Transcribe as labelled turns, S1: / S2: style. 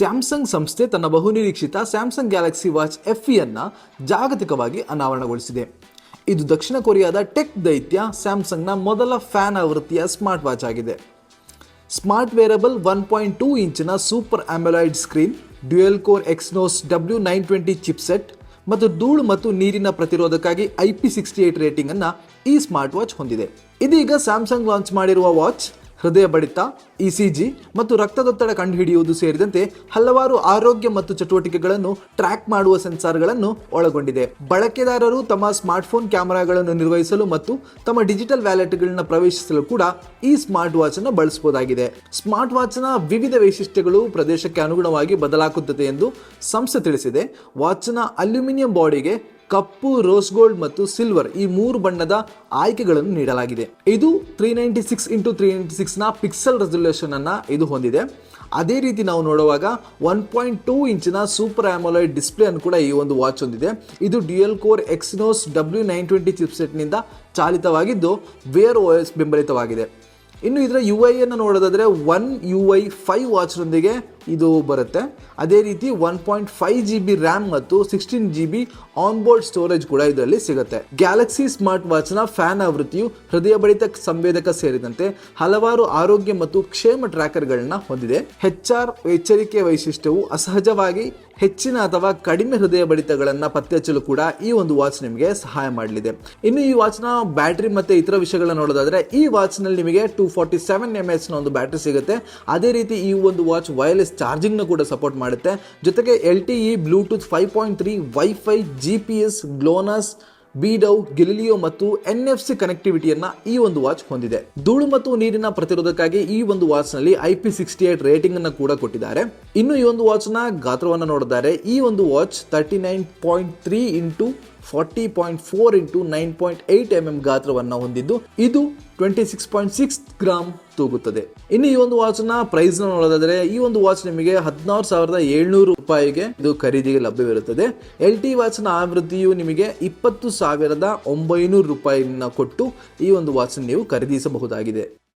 S1: Samsung ಸಂಸ್ಥೆ ತನ್ನ ಬಹುನಿರೀಕ್ಷಿತ ಸ್ಯಾಮ್ಸಂಗ್ ಗ್ಯಾಲಕ್ಸಿ ವಾಚ್ ಎಫ್ ಅನ್ನು ಜಾಗತಿಕವಾಗಿ ಅನಾವರಣಗೊಳಿಸಿದೆ. ಇದು ದಕ್ಷಿಣ ಕೊರಿಯಾದ ಟೆಕ್ ದೈತ್ಯ ಸ್ಯಾಮ್ಸಂಗ್ನ ಮೊದಲ ಫ್ಯಾನ್ ಆವೃತ್ತಿಯ ಸ್ಮಾರ್ಟ್ ವಾಚ್ ಆಗಿದೆ. Smart wearable one point two ಇಂಚಿನ super AMOLED screen, dual core Exynos W nine twenty chipset ಮತ್ತು ಧೂಳು ಮತ್ತು ನೀರಿನ ಪ್ರತಿರೋಧಕ್ಕಾಗಿ I P sixty eight rating ಅನ್ನ ಈ ಸ್ಮಾರ್ಟ್ ವಾಚ್ ಹೊಂದಿದೆ. ಇದೀಗ ಸ್ಯಾಮ್ಸಂಗ್ ಲಾಂಚ್ ಮಾಡಿರುವ ವಾಚ್ ಹೃದಯ ಬಡಿತ ಇಸಿಜಿ ಮತ್ತು ರಕ್ತದೊತ್ತಡ ಕಂಡುಹಿಡಿಯುವುದು ಸೇರಿದಂತೆ ಹಲವಾರು ಆರೋಗ್ಯ ಮತ್ತು ಚಟುವಟಿಕೆಗಳನ್ನು ಟ್ರ್ಯಾಕ್ ಮಾಡುವ ಸೆನ್ಸಾರ್ಗಳನ್ನು ಒಳಗೊಂಡಿದೆ. ಬಳಕೆದಾರರು ತಮ್ಮ ಸ್ಮಾರ್ಟ್ಫೋನ್ ಕ್ಯಾಮೆರಾಗಳನ್ನು ನಿರ್ವಹಿಸಲು ಮತ್ತು ತಮ್ಮ ಡಿಜಿಟಲ್ ವ್ಯಾಲೆಟ್ಗಳನ್ನ ಪ್ರವೇಶಿಸಲು ಕೂಡ ಈ ಸ್ಮಾರ್ಟ್ ವಾಚ್ ಅನ್ನು ಬಳಸಬಹುದಾಗಿದೆ. ಸ್ಮಾರ್ಟ್ ವಾಚ್ನ ವಿವಿಧ ವೈಶಿಷ್ಟ್ಯಗಳು ಪ್ರದೇಶಕ್ಕೆ ಅನುಗುಣವಾಗಿ ಬದಲಾಗುತ್ತದೆ ಎಂದು ಸಂಸ್ಥೆ ತಿಳಿಸಿದೆ. ವಾಚ್ನ ಅಲ್ಯೂಮಿನಿಯಂ ಬಾಡಿಗೆ ಕಪ್ಪು, ರೋಸ್ ಗೋಲ್ಡ್ ಮತ್ತು ಸಿಲ್ವರ್ ಈ ಮೂರು ಬಣ್ಣದ ಆಯ್ಕೆಗಳನ್ನು ನೀಡಲಾಗಿದೆ. ಇದು three ninety six into three ninety ಸಿಕ್ಸ್ನ pixel resolution ಅನ್ನ ಇದು ಹೊಂದಿದೆ. ಅದೇ ರೀತಿ ನಾವು ನೋಡುವಾಗ ಒನ್ ಪಾಯಿಂಟ್ ಟೂ ಇಂಚಿನ ಸೂಪರ್ ಆಮೊಲೈಡ್ ಡಿಸ್ಪ್ಲೇ ಅನ್ನು ಕೂಡ ಈ ಒಂದು ವಾಚ್ ಹೊಂದಿದೆ. ಇದು dual core Exynos W nine twenty ಚಿಪ್ಸೆಟ್ನಿಂದ ಚಾಲಿತವಾಗಿದ್ದು ವೇರ್ ಓ ಎಸ್ ಬೆಂಬಲಿತವಾಗಿದೆ. ಇನ್ನು ಇದರ ಯು ಐ ಅನ್ನು ನೋಡೋದಾದರೆ ಒನ್ ಯು ಐ ಫೈವ್ ವಾಚ್ನೊಂದಿಗೆ ಇದು ಬರುತ್ತೆ. ಅದೇ ರೀತಿ one point five G B RAM ಮತ್ತು sixteen G B on board storage ಕೂಡ ಇದರಲ್ಲಿ ಸಿಗುತ್ತೆ. ಗ್ಯಾಲಕ್ಸಿ ಸ್ಮಾರ್ಟ್ ವಾಚ್ನ ಫ್ಯಾನ್ ಆವೃತ್ತಿಯು ಹೃದಯ ಬಡಿತ ಸಂವೇದಕ ಸೇರಿದಂತೆ ಹಲವಾರು ಆರೋಗ್ಯ ಮತ್ತು ಕ್ಷೇಮ ಟ್ರ್ಯಾಕರ್ಗಳನ್ನ ಹೊಂದಿದೆ. ಹೆಚ್ ಆರ್ ಎಚ್ಚರಿಕೆ ವೈಶಿಷ್ಟ್ಯವು ಅಸಹಜವಾಗಿ ಹೆಚ್ಚಿನ ಅಥವಾ ಕಡಿಮೆ ಹೃದಯ ಬಡಿತಗಳನ್ನು ಪತ್ತೆ ಹಚ್ಚಲು ಕೂಡ ಈ ಒಂದು ವಾಚ್ ನಿಮಗೆ ಸಹಾಯ ಮಾಡಲಿದೆ. ಇನ್ನು ಈ ವಾಚ್ನ ಬ್ಯಾಟ್ರಿ ಮತ್ತೆ ಇತರ ವಿಷಯಗಳನ್ನ ನೋಡೋದಾದ್ರೆ, ಈ ವಾಚ್ನಲ್ಲಿ ನಿಮಗೆ ಟೂ ಫಾರ್ಟಿ ಸೆವೆನ್ ಎಂ ಎಚ್ನ ಒಂದು ಬ್ಯಾಟ್ರಿ ಸಿಗುತ್ತೆ. ಅದೇ ರೀತಿ ಈ ಒಂದು ವಾಚ್ ವೈರ್ಲೆಸ್ ಚಾರ್ಜಿಂಗ್ನ ಕೂಡ ಸಪೋರ್ಟ್ ಮಾಡುತ್ತೆ. ಜೊತೆಗೆ L T E, Bluetooth five point three, wifi, G P S, GLONASS BeiDou Galileo ಮತ್ತು ಎನ್ ಎಫ್ ಸಿ ಕನೆಕ್ಟಿವಿಟಿಯನ್ನ ಈ ಒಂದು ವಾಚ್ ಹೊಂದಿದೆ. ಧೂಳು ಮತ್ತು ನೀರಿನ ಪ್ರತಿರೋಧಕ್ಕಾಗಿ ಈ ಒಂದು ವಾಚ್ನಲ್ಲಿ I P sixty eight rating ಅನ್ನು ಕೂಡ ಕೊಟ್ಟಿದ್ದಾರೆ. ಇನ್ನು ಈ ಒಂದು ವಾಚ್ನ ಗಾತ್ರವನ್ನು ನೋಡಿದ್ದಾರೆ ಈ ಒಂದು watch thirty nine point three into forty point four into nine point eight M M ಗಾತ್ರವನ್ನು ಹೊಂದಿದ್ದು ಇದು twenty six point six gram ತೂಗುತ್ತದೆ. ಇನ್ನು ಈ ಒಂದು ವಾಚ್ನ ಪ್ರೈಸ್ ನೋಡೋದಾದ್ರೆ ಈ ಒಂದು ವಾಚ್ ನಿಮಗೆ ಹದಿನಾರು ಸಾವಿರದ ಏಳ್ನೂರು ರೂಪಾಯಿಗೆ ಇದು ಖರೀದಿಗೆ ಲಭ್ಯವಿರುತ್ತದೆ. ಎಲ್ ಟಿ ವಾಚ್ನ ಆವೃತ್ತಿಯು ನಿಮಗೆ ಇಪ್ಪತ್ತು ಸಾವಿರದ ಒಂಬೈನೂರು ರೂಪಾಯಿನ ಕೊಟ್ಟು ಈ ಒಂದು ವಾಚ್ ನೀವು ಖರೀದಿಸಬಹುದಾಗಿದೆ.